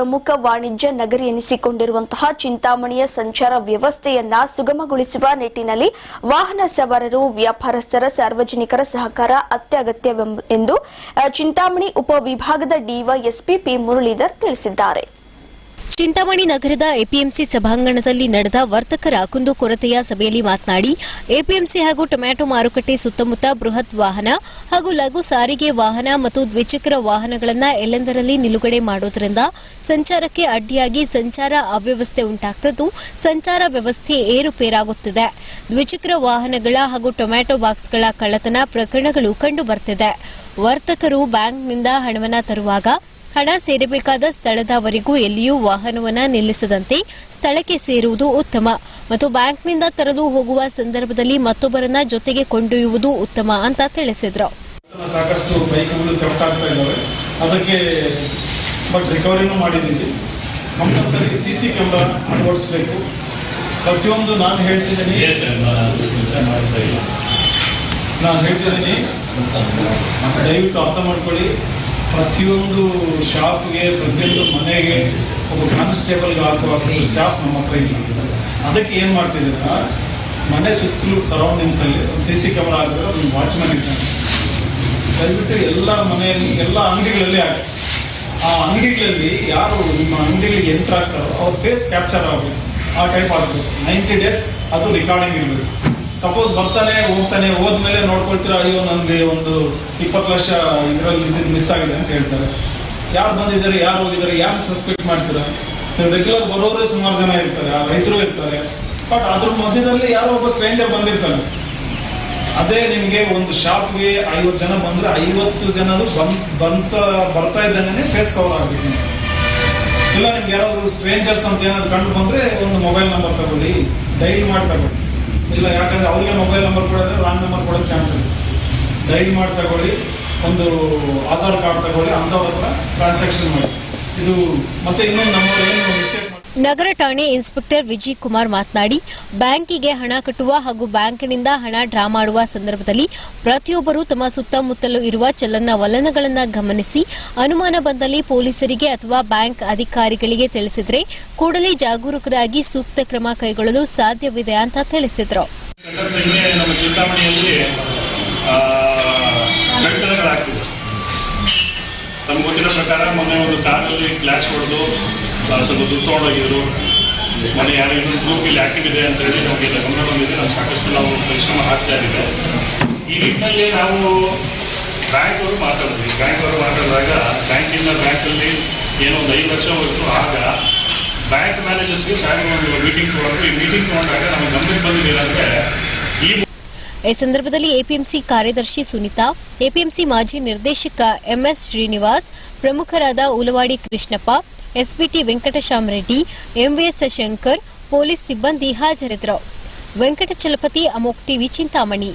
ಪ್ರಮುಖ ವಾಣಿಜ್ಯ ನಗರಿ ಎನಿಸಿಕೊಂಡಿರುವಂತಹ ಚಿಂತಾಮಣಿಯ ಸಂಚಾರ ವ್ಯವಸ್ಥೆಯನ್ನ ಸುಗಮಗೊಳಿಸುವ ನಿಟ್ಟಿನಲ್ಲಿ ವಾಹನ ಸವಾರರು, ವ್ಯಾಪಾರಸ್ಥರ, ಸಾರ್ವಜನಿಕರ ಸಹಕಾರ ಅತ್ಯಗತ್ಯವೆಂಬ ಎಂದು ಚಿಂತಾಮಣಿ ಉಪವಿಭಾಗದ ಡಿವೈಎಸ್ಪಿ ಪಿ ಮುರಳೀಧರ್ ತಿಳಿಸಿದ್ದಾರೆ. ಚಿಂತಾಮಣಿ ನಗರದ ಎಪಿಎಂಸಿ ಸಭಾಂಗಣದಲ್ಲಿ ನಡೆದ ವರ್ತಕರ ಕುಂದುಕೊರತೆಯ ಸಭೆಯಲ್ಲಿ ಮಾತನಾಡಿ, ಎಪಿಎಂಸಿ ಹಾಗೂ ಟೊಮ್ಯಾಟೊ ಮಾರುಕಟ್ಟೆ ಸುತ್ತಮುತ್ತ ಬೃಹತ್ ವಾಹನ ಹಾಗೂ ಲಘು ಸಾರಿಗೆ ವಾಹನ ಮತ್ತು ದ್ವಿಚಕ್ರ ವಾಹನಗಳನ್ನು ಎಲ್ಲೆಂದರಲ್ಲಿ ನಿಲುಗಡೆ ಮಾಡುವುದರಿಂದ ಸಂಚಾರಕ್ಕೆ ಅಡ್ಡಿಯಾಗಿ ಸಂಚಾರ ಅವ್ಯವಸ್ಥೆ ಉಂಟಾಗ್ತದ್ದು, ಸಂಚಾರ ವ್ಯವಸ್ಥೆ ಏರುಪೇರಾಗುತ್ತಿದೆ. ದ್ವಿಚಕ್ರ ವಾಹನಗಳ ಹಾಗೂ ಟೊಮ್ಯಾಟೊ ಬಾಕ್ಸ್ಗಳ ಕಳ್ಳತನ ಪ್ರಕರಣಗಳು ಕಂಡುಬರ್ತಿದೆ. ವರ್ತಕರು ಬ್ಯಾಂಕ್ನಿಂದ ಹಣವನ್ನು ತರುವಾಗ ಹಣ ಸೇರಬೇಕಾದ ಸ್ಥಳದವರೆಗೂ ಎಲ್ಲಿಯೂ ವಾಹನವನ್ನು ನಿಲ್ಲಿಸದಂತೆ ಸ್ಥಳಕ್ಕೆ ಸೇರುವುದು ಉತ್ತಮ ಮತ್ತು ಬ್ಯಾಂಕ್ನಿಂದ ತರಲು ಹೋಗುವ ಸಂದರ್ಭದಲ್ಲಿ ಮತ್ತೊಬ್ಬರನ್ನ ಜೊತೆಗೆ ಕೊಂಡೊಯ್ಯುವುದು ಉತ್ತಮ ಅಂತ ತಿಳಿಸಿದ್ರು. ಸಾಕಷ್ಟು ಬೈಕ್ಗಳು ಥೆಫ್ಟ್ ಆಗ್ತಾ ಇದ್ದಾವೆ. ಅದಕ್ಕೆ ಬಟ್ ರಿಕವರಿನೂ ಮಾಡಿದ್ದೀವಿ. ಕಂಪಲ್ಸರಿ ಸಿ ಸಿ ಕ್ಯಾಮ್ರಾ ಅಳವಡಿಸ್ಬೇಕು. ಪ್ರತಿಯೊಂದು ನಾನು ಹೇಳ್ತಿದ್ದೀನಿ. ನಾನು ಹೇಳ್ತಿದ್ದೀನಿ. ದಯವಿಟ್ಟು ಅರ್ಥ ಮಾಡ್ಕೊಳ್ಳಿ. ಪ್ರತಿಯೊಂದು ಶಾಪ್ಗೆ, ಪ್ರತಿಯೊಂದು ಮನೆಗೆ ಒಬ್ಬ ಕಾನ್ಸ್ಟೇಬಲ್ಗೆ ಹಾಕುವ ಸ್ಟಾಫ್ ನಮ್ಮ ಹತ್ರ ಇಲ್ಲ ಅದಕ್ಕೆ ಏನು ಮಾಡ್ತಿದ್ದೀರಾ ಮನೆ ಸುತ್ತಲೂ ಸರೌಂಡಿಂಗ್ಸ್ ಅಲ್ಲಿ ಸಿ ಸಿ ಕ್ಯಾಮ್ರಾ ಹಾಕಿದ್ರೆ ಒಂದು ವಾಚ್ಮನ್ ಇರ್ತಾನೆ. ದಯವಿಟ್ಟು ಎಲ್ಲ ಮನೆಯಲ್ಲಿ, ಎಲ್ಲ ಅಂಗಡಿಗಳಲ್ಲಿ ಹಾಕಿ. ಆ ಅಂಗಡಿಗಳಲ್ಲಿ ಯಾರು ನಿಮ್ಮ ಅಂಗಡಿಗಳಿಗೆ ಎಂಟ್ರ್ ಆಗ್ತಾರೋ ಅವ್ರ ಫೇಸ್ ಕ್ಯಾಪ್ಚರ್ ಆಗಬೇಕು ಆ ಟೈಪ್ ಆಗಬೇಕು ನೈಂಟಿ ಡೇಸ್ ಅದು ರೆಕಾರ್ಡಿಂಗ್ ಇರಬೇಕು. ಸಪೋಸ್ ಬರ್ತಾನೆ, ಹೋಗ್ತಾನೆ, ಹೋದ್ಮೇಲೆ ನೋಡ್ಕೊಳ್ತೀರಾ, ಅಯ್ಯೋ, ನನಗೆ ಒಂದು ಇಪ್ಪತ್ತು ಲಕ್ಷ ಇದರಲ್ಲಿ ಇದ್ದಿದ್ದು ಮಿಸ್ ಆಗಿದೆ ಅಂತ ಹೇಳ್ತಾರೆ. ಯಾರು ಬಂದಿದ್ದಾರೆ, ಯಾರು ಹೋಗಿದ್ದಾರೆ ಯಾರು ಸಸ್ಪೆಕ್ಟ್ ಮಾಡ್ತೀರಾ? ನೀವು ರೆಗ್ಯುಲರ್ ಬರೋರೇ ಸುಮಾರು ಜನ ಇರ್ತಾರೆ, ಆ ರೈತರು ಇರ್ತಾರೆ. ಬಟ್ ಅದ್ರ ಮಧ್ಯದಲ್ಲಿ ಯಾರೋ ಒಬ್ಬ ಸ್ಟ್ರೇಂಜರ್ ಬಂದಿರ್ತಾನೆ. ಅದೇ ನಿಮಗೆ ಒಂದು ಶಾಪ್ಗೆ ಐವತ್ತು ಜನ ಬಂದ್ರೆ ಐವತ್ತು ಜನರು ಬಂತ, ಬರ್ತಾ ಇದ್ದಾನೆ ಫೇಸ್ ಕವರ್ ಆಗಿದ್ದೀನಿ ಇಲ್ಲ, ನಿಮ್ಗೆ ಯಾರಾದ್ರೂ ಸ್ಟ್ರೇಂಜರ್ಸ್ ಅಂತ ಏನಾದ್ರು ಕಂಡು ಬಂದ್ರೆ ಒಂದು ಮೊಬೈಲ್ ನಂಬರ್ ತಗೊಳ್ಳಿ ಡೈಲ್ ಮಾಡಿ ತಗೊಳ್ಳಿ. ಇಲ್ಲ, ಯಾಕಂದ್ರೆ ಅವ್ರಿಗೆ ಮೊಬೈಲ್ ನಂಬರ್ ಕೊಡೋದ್ರೆ ರಾಂಗ್ ನಂಬರ್ ಕೊಡೋಕೆ ಚಾನ್ಸ್ ಇದೆ ಡೈಲ್ ಮಾಡಿ ತಗೊಳ್ಳಿ. ಒಂದು ಆಧಾರ್ ಕಾರ್ಡ್ ತಗೊಳ್ಳಿ ಅಂಥವ್ರ ಹತ್ರ ಟ್ರಾನ್ಸಾಕ್ಷನ್ ಮಾಡಿ. ಇದು, ಮತ್ತೆ ಇನ್ನೊಂದು ನಮ್ಮ ಏನು ಮಿಸ್ಟೇಕ್ ನಗರ ಠಾಣೆ ಇನ್ಸ್ಪೆಕ್ಟರ್ ವಿಜಯ್ ಕುಮಾರ್ ಮಾತನಾಡಿ, ಬ್ಯಾಂಕಿಗೆ ಹಣ ಕಟ್ಟುವ ಹಾಗೂ ಬ್ಯಾಂಕಿನಿಂದ ಹಣ ಡ್ರಾ ಮಾಡುವ ಸಂದರ್ಭದಲ್ಲಿ ಪ್ರತಿಯೊಬ್ಬರು ತಮ್ಮ ಸುತ್ತಮುತ್ತಲು ಇರುವ ಚಲನ ವಲನಗಳನ್ನು ಗಮನಿಸಿ, ಅನುಮಾನ ಬಂದಲ್ಲಿ ಪೊಲೀಸರಿಗೆ ಅಥವಾ ಬ್ಯಾಂಕ್ ಅಧಿಕಾರಿಗಳಿಗೆ ತಿಳಿಸಿದರೆ ಕೂಡಲೇ ಜಾಗರೂಕರಾಗಿ ಸೂಕ್ತ ಕ್ರಮ ಕೈಗೊಳ್ಳಲು ಸಾಧ್ಯವಿದೆ ಅಂತ ತಿಳಿಸಿದರು. ಪ್ರಕಾರ ಮೊನ್ನೆ ಒಂದು ಕಾರಲ್ಲಿ ಕ್ಲಾಸ್ ಹೊಡೆದು ದುಡ್ಡು ತೊಗೊಂಡೋಗಿದ್ರು ಮೊನ್ನೆ ಯಾರೋ ಇನ್ನೊಂದು ಗ್ರೂಪ್ ಇಲ್ಲಿ ಆಕ್ಟಿವ್ ಇದೆ ಅಂತ ಹೇಳಿ ನಮಗೆ ಗಮನ ಬಂದಿದೆ. ನಾವು ಸಾಕಷ್ಟು ನಾವು ಪರಿಶ್ರಮ ಹಾಕ್ತಾ ಇದ್ದೀವಿ ಈ ನಿಟ್ಟಿನಲ್ಲಿ ನಾವು ಬ್ಯಾಂಕ್ ಅವರು ಮಾತಾಡಿದ್ವಿ. ಬ್ಯಾಂಕ್ ಅವರು ಮಾತಾಡಿದಾಗ ಬ್ಯಾಂಕಿಂದ ಬ್ಯಾಂಕಲ್ಲಿ ಏನೋ ಒಂದು ಐದು ಲಕ್ಷ ಹೋಯಿತು. ಆಗ ಬ್ಯಾಂಕ್ ಮ್ಯಾನೇಜರ್ಸ್ಗೆ ಸಾರಿ ಮೀಟಿಂಗ್ ತೊಗೊಂಡ್ರು. ಈ ಮೀಟಿಂಗ್ ತೊಗೊಂಡಾಗ ನಮಗೆ ಗಮನಕ್ಕೆ ಬಂದಿದೆ ಏನಂದ್ರೆ ಈ ಈ ಸಂದರ್ಭದಲ್ಲಿ ಎಪಿಎಂಸಿ ಕಾರ್ಯದರ್ಶಿ ಸುನಿತಾ, ಎಪಿಎಂಸಿ ಮಾಜಿ ನಿರ್ದೇಶಕ ಎಂಎಸ್ ಶ್ರೀನಿವಾಸ್, ಪ್ರಮುಖರಾದ Ulavadi Krishnappa SBT Venkatashamareddy MVS Shankar police ಸಿಬ್ಬಂದಿ ಹಾಜರಿದ್ದರು. ವೆಂಕಟಚಲಪತಿ ಅಮೋಕ್ ಟಿವಿ ಚಿಂತಾಮಣಿ.